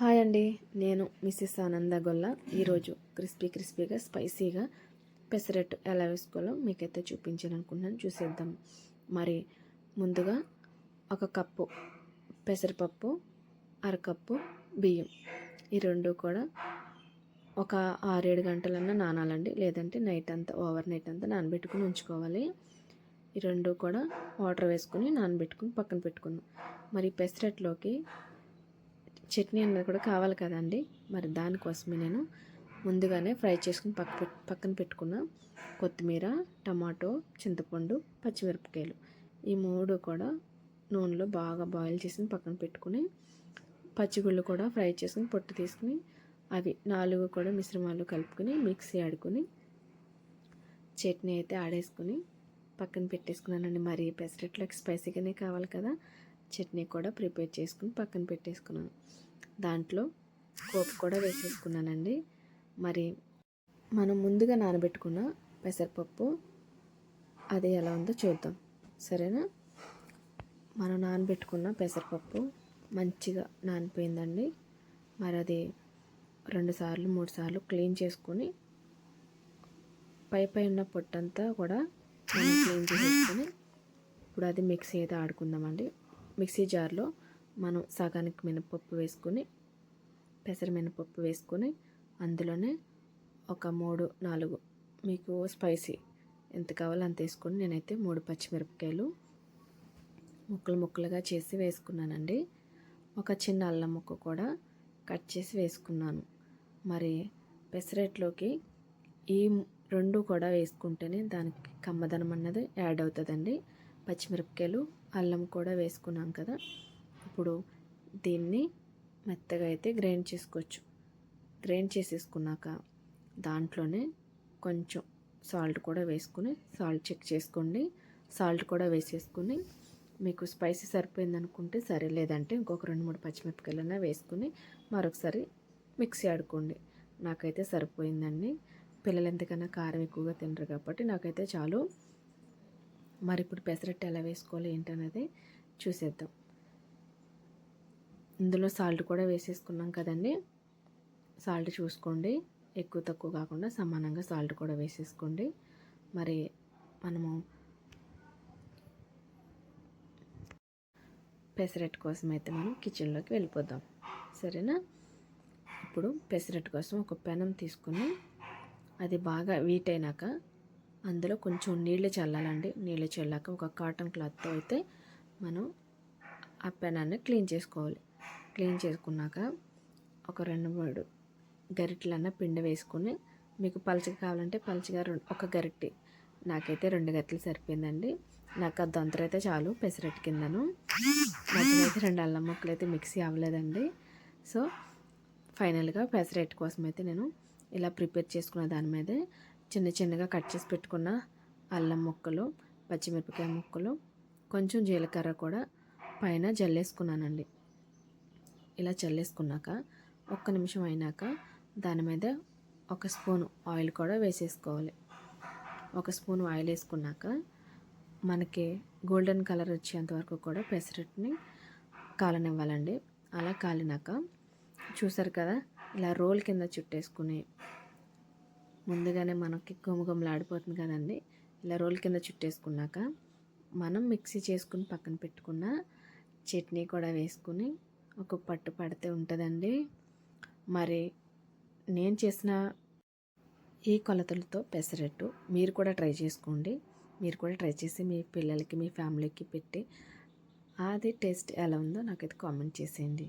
Hi అండి. నేను missus ఆనంద గొల్ల. ఈరోజు క్రిస్పీ క్రిస్పీగా స్పైసీగా పెసరట్టు ఎలా వేసుకోవాలో మీకైతే చూపించాలనుకున్నాను చూసేద్దాం. మరి ముందుగా ఒక కప్పు పెసరపప్పు అరకప్పు బియ్యం. ఈ రెండు కూడా ఒక ఆరేడు గంటలన్నా నానాలండి. లేదంటే నైట్ అంతా ఓవర్ నైట్ అంతా నానబెట్టుకుని ఉంచుకోవాలి. ఈ రెండు కూడా వాటర్ వేసుకుని నానబెట్టుకుని పక్కన పెట్టుకుందాం. మరి పెసరట్లోకి చట్నీ అన్నది కూడా కావాలి కదండి. మరి దానికోసమే నేను ముందుగానే ఫ్రై చేసుకుని పక్క పక్కన పెట్టుకున్న కొత్తిమీర టమాటో చింతపండు పచ్చిమిరపకాయలు ఈ మూడు కూడా నూనెలో బాగా బాయిల్ చేసి పక్కన పెట్టుకుని పచ్చిగుళ్ళు కూడా ఫ్రై చేసుకుని పొట్టు తీసుకుని అవి నాలుగు కూడా మిశ్రమాలు కలుపుకొని మిక్సీ ఆడుకొని చట్నీ అయితే ఆడేసుకుని పక్కన పెట్టేసుకున్నానండి. మరి పెసరట్లోకి స్పైసీగానే కావాలి కదా. చట్నీ కూడా ప్రిపేర్ చేసుకుని పక్కన పెట్టేసుకున్నాను. దాంట్లో కోపు కూడా వేసేసుకున్నానండి. మరి మనం ముందుగా నానబెట్టుకున్న పెసరపప్పు అది ఎలా ఉందో చూద్దాం. సరేనా? మనం నానబెట్టుకున్న పెసరపప్పు మంచిగా నానిపోయిందండి. మరి అది రెండు సార్లు మూడు సార్లు క్లీన్ చేసుకొని పై పై ఉన్న పొట్టంతా కూడా మనం క్లీన్ చేసేసుకొని ఇప్పుడు అది మిక్సీ అయితే ఆడుకుందామండి. మిక్సీ జార్లో మనం సగానికి మినపప్పు వేసుకొని పెసర మినపప్పు వేసుకొని అందులోనే ఒక మూడు నాలుగు మీకు స్పైసీ ఎంత కావాలో అంత వేసుకొని నేనైతే మూడు పచ్చిమిరపకాయలు ముక్కలు ముక్కలుగా చేసి వేసుకున్నానండి. ఒక చిన్న అల్లం ముక్క కూడా కట్ చేసి వేసుకున్నాను. మరి పెసరట్లోకి ఈ రెండు కూడా వేసుకుంటేనే దానికి కమ్మదనం అన్నది యాడ్ అవుతుందండి. పచ్చిమిరపకాయలు అల్లం కూడా వేసుకున్నాం కదా. ఇప్పుడు దీన్ని మెత్తగా అయితే గ్రైండ్ చేసుకోవచ్చు. గ్రైండ్ చేసేసుకున్నాక దాంట్లోనే కొంచెం సాల్ట్ కూడా వేసుకుని సాల్ట్ చెక్ చేసుకోండి. సాల్ట్ కూడా వేసేసుకుని మీకు స్పైసీ సరిపోయింది అనుకుంటే సరే లేదంటే ఇంకొక రెండు మూడు పచ్చిమిరపకాయలన్నా వేసుకుని మరొకసారి మిక్సీ ఆడుకోండి. నాకైతే సరిపోయిందండి. పిల్లలు ఎంతకన్నా కారం ఎక్కువగా తినరు కాబట్టి నాకైతే చాలు. మరి ఇప్పుడు పెసరట్టు ఎలా వేసుకోవాలి ఏంటనేది చూసేద్దాం. ఇందులో సాల్ట్ కూడా వేసేసుకున్నాం కదండి. సాల్ట్ చూసుకోండి. ఎక్కువ తక్కువ కాకుండా సమానంగా సాల్ట్ కూడా వేసేసుకోండి. మరి మనము పెసరట్టు కోసం అయితే మనం కిచెన్లోకి వెళ్ళిపోదాం. సరేనా? ఇప్పుడు పెసరట్టు కోసం ఒక పెనం తీసుకుని అది బాగా వీట్ అయినాక అందులో కొంచెం నీళ్ళు చల్లాలండి. నీళ్ళు చల్లాక ఒక కాటన్ క్లాత్తో అయితే మనం ఆ పెనాన్ని క్లీన్ చేసుకోవాలి. క్లీన్ చేసుకున్నాక ఒక రెండు మూడు గరిటెలన్న పిండి వేసుకొని మీకు పలచగా కావాలంటే పలచగా ఒక గరిటె. నాకైతే రెండు గరిటెలు సరిపోయిందండి. నాకు ఆ దొంతర అయితే చాలు పెసరట్టు కిందను. మధ్యలో అయితే రెండు అల్లం ముక్కలు అయితే మిక్సీ అవ్వలేదండి. సో ఫైనల్గా పెసరట్టు కోసం అయితే నేను ఇలా ప్రిపేర్ చేసుకున్న దాని మీదే చిన్న చిన్నగా కట్ చేసి పెట్టుకున్న అల్లం ముక్కలు పచ్చిమిరపకాయ ముక్కలు కొంచెం జీలకర్ర కూడా పైన జల్లేసుకున్నానండి. ఇలా చల్లేసుకున్నాక ఒక్క నిమిషం అయినాక దాని మీద ఒక స్పూన్ ఆయిల్ కూడా వేసేసుకోవాలి. ఒక స్పూన్ ఆయిల్ వేసుకున్నాక మనకి గోల్డెన్ కలర్ వచ్చేంత వరకు కూడా పెసరట్ని కాలనివ్వాలండి. అలా కాలినాక చూసారు కదా ఇలా రోల్ కింద చుట్టేసుకుని ముందుగానే మనకి గుమగుమలాడిపోతుంది కదండి. ఇలా రోల్ కింద చుట్టేసుకున్నాక మనం మిక్సీ చేసుకుని పక్కన పెట్టుకున్న చట్నీ కూడా వేసుకుని ఒక పట్టు పడితే ఉంటుందండి. మరి నేను చేసిన ఈ కొలతలతో పెసరట్టు మీరు కూడా ట్రై చేసుకోండి. మీరు కూడా ట్రై చేసి మీ పిల్లలకి మీ ఫ్యామిలీకి పెట్టి అది టేస్ట్ ఎలా ఉందో నాకైతే కామెంట్ చేసేయండి.